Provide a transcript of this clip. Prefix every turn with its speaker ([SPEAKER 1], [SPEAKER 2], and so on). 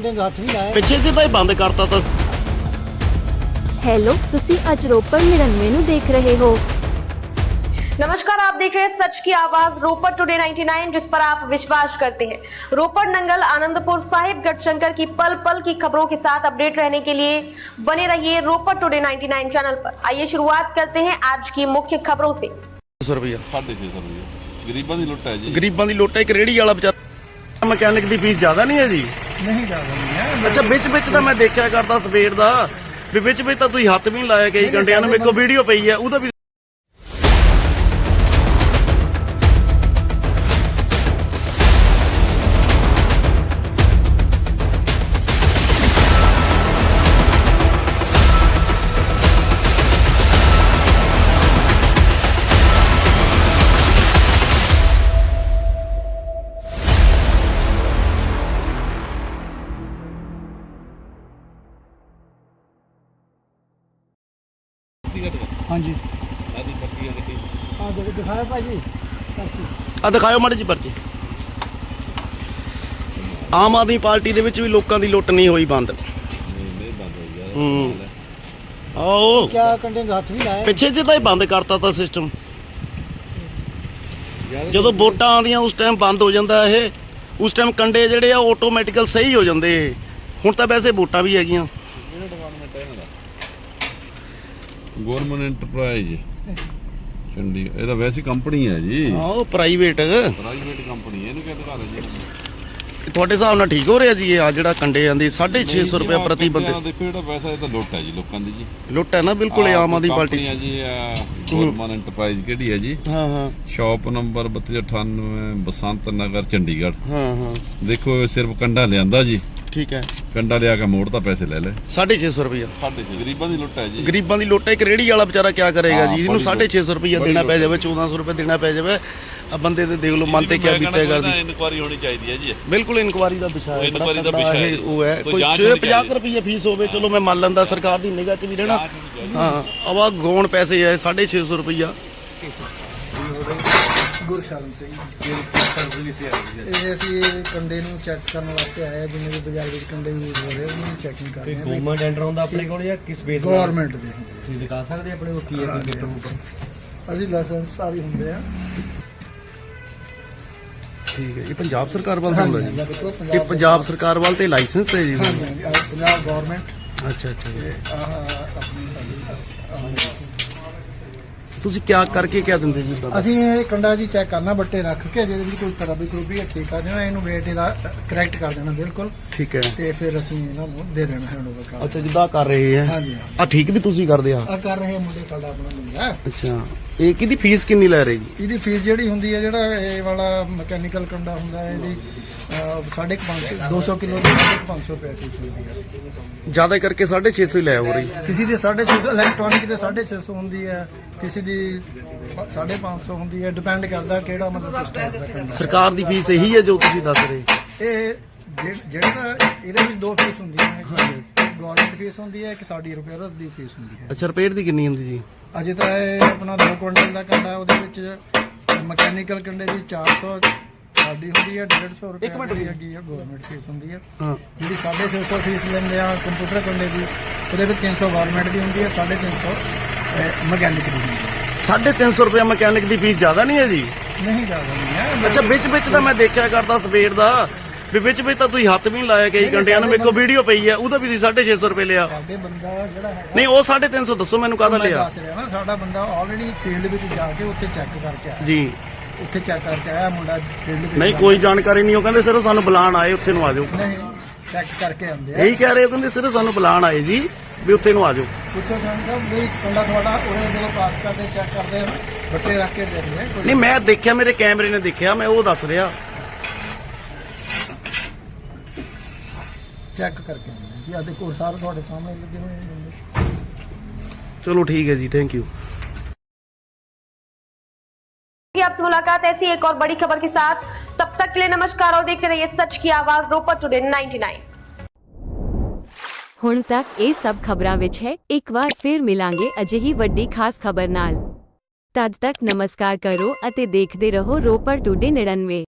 [SPEAKER 1] ਨੇ ਹੱਥ ਵੀ ਲਾਇਆ
[SPEAKER 2] ਪਿੱਛੇ ਜੇ ਤਾਂ ਇਹ ਬੰਦ ਕਰਤਾ ਤਾਂ
[SPEAKER 3] ਹੈਲੋ ਤੁਸੀਂ ਅੱਜ ਰੋਪੜ 99 ਨੂੰ ਦੇਖ ਰਹੇ ਹੋ
[SPEAKER 4] नमस्कार आप देख रहे हैं सच की आवाज रोपड़ टुडे 99 जिस पर आप विश्वास करते हैं रोपड़ नंगल आनंदपुर साहिब गढ़शंकर की पल पल की खबरों के साथ अपडेट रहने के लिए बने रहिए रोपड़ टुडे 99 चैनल पर आइए शुरुआत करते हैं आज की मुख्य खबरों से
[SPEAKER 2] 100 ਰੁਪਇਆ
[SPEAKER 5] 650 ਰੁਪਏ ਗਰੀਬਾਂ ਦੀ ਲੁੱਟ ਹੈ ਜੀ
[SPEAKER 2] ਗਰੀਬਾਂ ਦੀ ਲੁੱਟ ਹੈ ਇੱਕ ਰੇੜੀ ਵਾਲਾ ਵਿਚਾਰਾ ਮਕੈਨਿਕ ਦੀ ਫੀਸ ਜ਼ਿਆਦਾ ਨਹੀਂ ਹੈ ਜੀ
[SPEAKER 1] ਨਹੀਂ ਜ਼ਿਆਦਾ ਨਹੀਂ ਹੈ।
[SPEAKER 2] ਅੱਛਾ ਵਿੱਚ ਵਿੱਚ ਤਾਂ ਮੈਂ ਦੇਖਿਆ ਕਰਦਾ ਸਵੇਰ ਦਾ। ਵੀ ਵਿੱਚ ਵਿੱਚ ਤਾਂ ਤੁਸੀਂ ਹੱਥ ਵੀ ਨਹੀਂ ਲਾਇਆ ਕਈ ਘੰਟਿਆਂ ਨੂੰ। ਮੇਰੇ ਕੋਲ ਵੀਡੀਓ ਪਈ ਹੈ ਉਹਦਾ ਵੀ
[SPEAKER 1] ਹਾਂਜੀ।
[SPEAKER 5] ਆਦੀ ਪੱਕੀ ਹੈ ਗੱਡੀ
[SPEAKER 1] ਆ ਦੇਖੋ ਦਿਖਾਇਆ ਭਾਜੀ।
[SPEAKER 2] ਆ ਦਿਖਾਓ ਮਾੜੀ ਜੀ ਪਰਚੀ। ਆਮ ਆਦਮੀ ਪਾਰਟੀ ਦੇ ਵਿੱਚ ਵੀ ਲੋਕਾਂ ਦੀ ਲੁੱਟ ਨਹੀਂ ਹੋਈ ਬੰਦ।
[SPEAKER 5] ਨਹੀਂ ਨਹੀਂ ਬੰਦ ਹੋਈ ਯਾਰ
[SPEAKER 2] ਹੂੰ। ਆਓ।
[SPEAKER 1] ਕਿਆ ਕੰਡੇ ਨੇ ਹੱਥ ਵੀ ਲਾਇਆ।
[SPEAKER 2] ਪਿੱਛੇ ਜੇ ਤਾਂ ਇਹ ਬੰਦ ਕਰਤਾ ਤਾਂ ਸਿਸਟਮ ਜਦੋਂ ਵੋਟਾਂ ਆਉਂਦੀਆਂ ਉਸ ਟਾਈਮ ਬੰਦ ਹੋ ਜਾਂਦਾ ਇਹ। ਉਸ ਟਾਈਮ ਕੰਡੇ ਜਿਹੜੇ ਆ ਆਟੋਮੈਟਿਕਲ ਸਹੀ ਹੋ ਜਾਂਦੇ ਇਹ। ਹੁਣ ਤਾਂ ਵੈਸੇ ਵੋਟਾਂ ਵੀ ਹੈਗੀਆਂ
[SPEAKER 5] ਕਿਹੜਾ ਡਿਪਾਰਟਮੈਂਟ ਹੈ ਇਹਨਾਂ ਦਾ ਗਵਰਨਮੈਂਟ ਐਂਟਰਪ੍ਰਾਈਜ਼ ਚੰਡੀ ਇਹਦਾ ਵੈਸੀ ਕੰਪਨੀ ਹੈ ਜੀ।
[SPEAKER 2] ਆਓ ਪ੍ਰਾਈਵੇਟ
[SPEAKER 5] ਪ੍ਰਾਈਵੇਟ ਕੰਪਨੀ ਹੈ ਇਹਨੂੰ ਕਿਹਦਾ ਘਰ ਹੈ ਜੀ
[SPEAKER 2] ਤੁਹਾਡੇ ਹਿਸਾਬ ਨਾਲ ਠੀਕ ਹੋ ਰਿਹਾ ਜੀ ਇਹ ਆ ਜਿਹੜਾ ਕੰਡੇ ਆਂਦੀ 650 ਰੁਪਏ ਪ੍ਰਤੀ ਬੰਦੇ।
[SPEAKER 5] ਦੇਖੋ ਜਿਹੜਾ ਪੈਸਾ ਇਹ ਤਾਂ ਲੁੱਟ ਹੈ ਜੀ ਲੋਕਾਂ ਦੀ ਜੀ।
[SPEAKER 2] ਲੁੱਟ ਹੈ ਨਾ ਬਿਲਕੁਲ ਇਹ ਆਮ ਆਦਮੀ ਪਾਰਟੀ
[SPEAKER 5] ਹੈ ਜੀ ਗਵਰਨਮੈਂਟ ਐਂਟਰਪ੍ਰਾਈਜ਼ ਕਿਹੜੀ ਹੈ ਜੀ?
[SPEAKER 2] ਹਾਂ ਹਾਂ।
[SPEAKER 5] Shop number 3298 Basant Nagar Chandigarh.
[SPEAKER 2] ਹਾਂ ਹਾਂ।
[SPEAKER 5] ਦੇਖੋ ਇਹ ਸਿਰਫ ਕੰਡਾ ਲਿਆਂਦਾ ਜੀ।
[SPEAKER 2] ਠੀਕ ਹੈ।
[SPEAKER 5] ਕੰਡਾ ਲਿਆ ਕੇ ਮੋੜ ਤਾਂ ਪੈਸੇ ਲੈ ਲੈ।
[SPEAKER 2] 650 ਰੁਪਏ
[SPEAKER 5] ਸਾਡੇ ਗਰੀਬਾਂ ਦੀ ਲੁੱਟ ਹੈ ਜੀ।
[SPEAKER 2] ਗਰੀਬਾਂ ਦੀ ਲੁੱਟ ਹੈ ਇੱਕ ਰੇੜੀ ਵਾਲਾ ਵਿਚਾਰਾ ਕੀ ਕਰੇਗਾ ਜੀ? ਇਹਨੂੰ
[SPEAKER 5] ਬੜੀ
[SPEAKER 2] 650 ਰੁਪਏ
[SPEAKER 5] ਬੜੀ
[SPEAKER 2] ਦੇਣਾ ਪੈ ਜਾਵੇ 1400 ਰੁਪਏ ਦੇਣਾ ਪੈ ਜਾਵੇ। ਆ ਬੰਦੇ ਤੇ ਦੇਖ ਲਓ ਮਨ ਤੇ ਕੀ ਬੀਤਿਆ ਕਰਦੀ
[SPEAKER 5] ਇਨਕੁਆਰੀ ਹੋਣੀ ਚਾਹੀਦੀ ਹੈ ਜੀ।
[SPEAKER 2] ਬਿਲਕੁਲ ਇਨਕੁਆਰੀ ਦਾ ਵਿਸ਼ਾ ਹੈ
[SPEAKER 5] ਇਨਕੁਆਰੀ ਦਾ ਵਿਸ਼ਾ ਹੈ।
[SPEAKER 2] ਉਹ ਹੈ।
[SPEAKER 5] ਕੋਈ
[SPEAKER 2] ਕੋਈ
[SPEAKER 5] ਜਾਂਚ ਹੋਣੀ
[SPEAKER 2] 50
[SPEAKER 5] ਚਾਹੀਦੀ।
[SPEAKER 2] ਰੁਪਏ ਫੀਸ ਹੋਵੇ ਚਲੋ ਮੈਂ ਮੰਨ ਲੈਂਦਾ ਸਰਕਾਰ ਦੀ ਨਿਗਾਹ 'ਚ ਵੀ ਰਹਿਣਾ। ਹਾਂ ਆਵਾ ਗੌਣ ਪੈਸੇ ਹੈ 650 ਰੁਪਈਆ।
[SPEAKER 1] ਗੁਰਸ਼ਰਨ ਸਿੰਘ ਇਹ ਅਸੀਂ ਇਹ ਕੰਡੇ ਨੂੰ ਚੈੱਕ ਕਰਨ ਵਾਸਤੇ ਆਏ ਹਾਂ, ਜਿਵੇਂ ਕਿ ਬਾਜ਼ਾਰ ਵਿੱਚ ਕੰਡੇ ਯੂਜ਼ ਹੋ ਰਹੇ ਉਹਨਾਂ ਨੂੰ ਚੈਕਿੰਗ ਕਰ ਰਹੇ ਹਾਂ
[SPEAKER 6] ਗਵਰਨਮੈਂਟ ਹੁੰਦਾ ਆਪਣੇ ਕੋਲ ਜਾਂ ਕਿਸ ਬੇਸ
[SPEAKER 1] ਗਵਰਨਮੈਂਟ ਦੇ
[SPEAKER 6] ਤੁਸੀਂ ਦਿਖਾ ਸਕਦੇ ਆਪਣੇ ਕੋਲ ਕੀ ਹੈ ਕੰਪਿਊਟਰ ਉੱਪਰ
[SPEAKER 1] ਅਸੀਂ ਲਾਇਸੈਂਸ ਸਾਰੀ ਹੁੰਦੇ ਆ।
[SPEAKER 2] ਠੀਕ ਹੈ ਇਹ ਪੰਜਾਬ ਸਰਕਾਰ ਵੱਲ ਤੋਂ ਹੁੰਦਾ ਜੀ। ਇਹ
[SPEAKER 1] ਪੰਜਾਬ
[SPEAKER 2] ਸਰਕਾਰ ਵੱਲ ਤੇ ਲਾਇਸੈਂਸ ਹੈ ਜੀ।
[SPEAKER 1] ਹਾਂਜੀ ਹਾਂਜੀ, ਆਹ ਪੰਜਾਬ ਗਵਰਨਮੈਂਟ
[SPEAKER 2] ਅੱਛਾ ਅੱਛਾ ਜੀ।
[SPEAKER 1] ਤੇ ਆਹ ਆਪਣੀ
[SPEAKER 2] ਤੁਸੀਂ ਕਿਆ ਕਰਕੇ ਕਿਆ ਦਿੰਦੇ ਜੀ ਬਾਬਾ?
[SPEAKER 1] ਅਸੀਂ ਇਹ ਕੰਡਾ ਜੀ ਚੈੱਕ ਕਰਨਾ ਬੱਟੇ ਰੱਖ ਕੇ ਜਿਹਦੇ ਵਿੱਚ ਕੋਈ ਖਰਾਬੀ ਖਰੂਬੀ ਹੈ ਠੀਕ ਕਰ ਦੇਣਾ ਇਹਨੂੰ ਵੇਟ ਇਹਦਾ ਕਰੈਕਟ ਕਰ ਦੇਣਾ ਬਿਲਕੁਲ।
[SPEAKER 2] ਠੀਕ ਹੈ।
[SPEAKER 1] ਤੇ ਫਿਰ ਅਸੀਂ ਇਹਨਾਂ ਨੂੰ ਦੇ ਦੇਣਾ ਹੈਂਡਓਵਰ ਕਰ
[SPEAKER 2] ਅੱਛਾ ਜਿੱਦਾਂ ਕਰ ਰਹੇ ਹੈ
[SPEAKER 1] ਹਾਂਜੀ
[SPEAKER 2] ਆ ਠੀਕ ਵੀ ਤੁਸੀਂ ਕਰਦੇ ਆ?
[SPEAKER 1] ਆ ਕਰ ਰਹੇ ਮੁੰਡੇ ਸਾਡਾ ਆਪਣਾ ਮੁੰਡਾ।
[SPEAKER 2] ਅੱਛਾ। ਇਹ ਕਿਹਦੀ ਫੀਸ ਕਿੰਨੀ ਲੈ ਰਹੇ ਜੀ?
[SPEAKER 1] ਇਹਦੀ ਫੀਸ ਜਿਹੜੀ ਹੁੰਦੀ ਹੈ ਜਿਹੜਾ ਇਹ ਵਾਲਾ ਮਕੈਨੀਕਲ ਕੰਡਾ ਹੁੰਦਾ ਹੈ ਇਹਦੀ ਅਹ, ਸਾਢੇ ਕੁ ਪੰਜ ਸੌ 200 ਕਿਲੋ ਦੀ ਸਾਢੇ ਕੁ ਪੰਜ ਸੌ ਰੁਪਏ ਫੀਸ ਹੁੰਦੀ ਹੈ।
[SPEAKER 2] ਜ਼ਿਆਦਾ ਕਰਕੇ 650 ਹੀ ਲੈ ਹੋ ਰਹੀ।
[SPEAKER 1] ਕਿਸੇ ਦੀ 650 ਇਲੈਕਟ੍ਰੋਨਿਕ ਦੇ 650 ਹੁੰਦੀ ਹੈ ਕਿਸੇ ਦੀ 550 ਹੁੰਦੀ ਹੈ ਡਿਪੈਂਡ ਕਰਦਾ ਕਿਹੜਾ ਮਤਲਬ ਦਾ ਕੰਡਾ।
[SPEAKER 2] ਸਰਕਾਰ ਦੀ ਫੀਸ ਇਹੀ ਹੈ ਜੋ ਤੁਸੀਂ ਦੱਸ ਰਹੇ
[SPEAKER 1] ਇਹ ਜਿਹ- ਜਿਹੜੇ ਇਹਦੇ ਵਿੱਚ ਦੋ ਫੀਸ ਹੁੰਦੀਆਂ ਨੇ। ਗਵਰਨਮੈਂਟ ਫੀਸ ਹੁੰਦੀ ਹੈ ਇੱਕ ਸਾਡੀ ਰਿਪੇਅਰ ਦੀ ਫੀਸ ਹੁੰਦੀ ਹੈ।
[SPEAKER 2] ਅੱਛਾ ਰਿਪੇਅਰ ਦੀ ਕਿੰਨੀ ਹੁੰਦੀ ਜੀ?
[SPEAKER 1] ਅਜੇ ਤਾਂ ਇਹ ਆਪਣਾ 2 ਕੁਇੰਟਲ ਦਾ ਕੰਡਾ ਉਹਦੇ ਵਿੱਚ ਮਕੈਨੀਕਲ ਕੰਡੇ ਦੀ 400 ਸਾਡੀ ਹੁੰਦੀ ਹੈ 150 ਰੁਪਏ
[SPEAKER 2] ਇੱਕ ਮਿੰਟ
[SPEAKER 1] ਦੀ ਹੈਗੀ ਹੈ ਗਵਰਨਮੈਂਟ ਫੀਸ ਹੁੰਦੀ ਹੈ।
[SPEAKER 2] ਹਾਂ।
[SPEAKER 1] ਜਿਹੜੀ 650 ਫੀਸ ਲੈਂਦੇ ਆ ਕੰਪਿਊਟਰ ਕੰਡੇ ਦੀ ਉਹਦੇ ਵਿੱਚ 300 ਗਵਰਨਮੈਂਟ ਦੀ ਹੁੰਦੀ ਹੈ 350 ਮਕੈਨਿਕ ਦੀ ਹੁੰਦੀ ਹੈ।
[SPEAKER 2] 350 ਰੁਪਏ ਮਕੈਨਿਕ ਦੀ ਫੀਸ ਜ਼ਿਆਦਾ ਨਹੀਂ ਹੈ ਜੀ?
[SPEAKER 1] ਨਹੀਂ ਜ਼ਿਆਦਾ ਨਹੀਂ ਹੈ।
[SPEAKER 2] ਅੱਛਾ ਵਿੱਚ ਵਿੱਚ ਤਾਂ ਮੈਂ ਦੇਖਿਆ ਕਰਦਾ ਸਵੇਰ ਦਾ। ਵੀ ਵਿੱਚ ਵਿੱਚ ਤਾਂ ਤੁਸੀਂ ਹੱਥ ਵੀ ਨਹੀਂ ਲਾਇਆ ਕਈ ਘੰਟਿਆਂ ਨੂੰ ਮੇਰੇ ਕੋਲ ਵੀਡੀਓ ਪਈ ਹੈ ਉਹਦਾ ਵੀ ਤੁਸੀਂ 650 ਰੁਪਏ ਲਿਆ।
[SPEAKER 1] ਸਾਡੇ ਬੰਦਾ ਜਿਹੜਾ ਹੈਗਾ
[SPEAKER 2] ਨਹੀਂ ਉਹ 350 ਦੱਸੋ ਮੈਨੂੰ ਕਾਹਦਾ
[SPEAKER 1] ਮੈਂ
[SPEAKER 2] ਲਿਆ?
[SPEAKER 1] ਦੱਸ ਰਿਹਾ ਨਾ ਸਾਡਾ ਬੰਦਾ ਆਲਰੇਡੀ ਫੀਲਡ ਵਿੱਚ ਜਾ ਕੇ ਉੱਥੇ ਚੈੱਕ ਕਰਕੇ ਆਇਆ।
[SPEAKER 2] ਜੀ।
[SPEAKER 1] ਉੱਥੇ ਚੈੱਕ ਕਰਕੇ ਆਇਆ ਮੁੰਡਾ ਫੀਲਡ ਵਿੱਚ
[SPEAKER 2] ਨਹੀਂ
[SPEAKER 1] ਜਾ
[SPEAKER 2] ਕੋਈ ਜਾਣਕਾਰੀ ਨਹੀਂ ਉਹ ਕਹਿੰਦੇ ਸਿਰਫ ਸਾਨੂੰ ਬੁਲਾਣ ਆਏ ਉੱਥੇ ਨੂੰ ਆ ਜਾਓ।
[SPEAKER 1] ਨਹੀਂ ਚੈੱਕ ਕਰਕੇ ਆਉਂਦੇ ਆ।
[SPEAKER 2] ਇਹੀ ਕਹਿ ਰਹੇ ਉਹ ਕਹਿੰਦੇ ਸਿਰਫ ਸਾਨੂੰ ਬੁਲਾਣ ਆਏ ਜੀ ਵੀ ਉੱਥੇ ਨੂੰ ਆ ਜਾਓ।
[SPEAKER 1] ਪੁੱਛੋ ਸਾਨੂੰ ਸਾਹਿਬ ਵੀ ਕੰਡਾ ਤੁਹਾਡਾ ਉਹਨੇ ਜਦੋਂ ਪਾਸ ਕਰਦੇ ਚੈੱਕ ਕਰਦੇ ਆ ਬੱਟੇ ਰੱਖ ਕੇ ਦੇਖਦੇ ਆ। ਕੋਈ
[SPEAKER 2] ਨਹੀਂ ਮੈਂ ਦੇਖਿਆ ਮੇਰੇ ਕੈਮਰੇ ਨੇ ਦੇਖਿਆ ਮੈਂ ਉਹ ਦੱਸ ਰਿਹਾ।
[SPEAKER 1] ਚੈੱਕ ਕਰਕੇ ਆਉਂਦੇ ਆ ਜੀ ਆ ਦੇਖੋ ਸਾਰੇ ਤੁਹਾਡੇ ਸਾਹਮਣੇ ਲੱਗੇ ਹੋਏ ਆ ਬੰਦੇ
[SPEAKER 2] ਚਲੋ ਠੀਕ ਹੈ ਜੀ ਥੈਂਕ ਯੂ
[SPEAKER 4] कि आपसे मुलाकात ऐसी एक और बड़ी खबर के साथ तब तक के लिए नमस्कार और देखते रहिए सच की आवाज रोपड़ टुडे 99
[SPEAKER 3] ਹੁਣ ਤੱਕ ਇਹ ਸਭ ਖਬਰਾਂ ਵਿੱਚ ਹੈ ਇੱਕ ਵਾਰ ਫਿਰ ਮਿਲਾਂਗੇ ਅਜਿਹੀ ਵੱਡੀ ਖਾਸ ਖਬਰ ਨਾਲ ਤਦ ਤੱਕ ਨਮਸਕਾਰ ਕਰੋ ਅਤੇ ਦੇਖਦੇ ਰਹੋ ਰੋਪੜ ਟੁਡੇ 99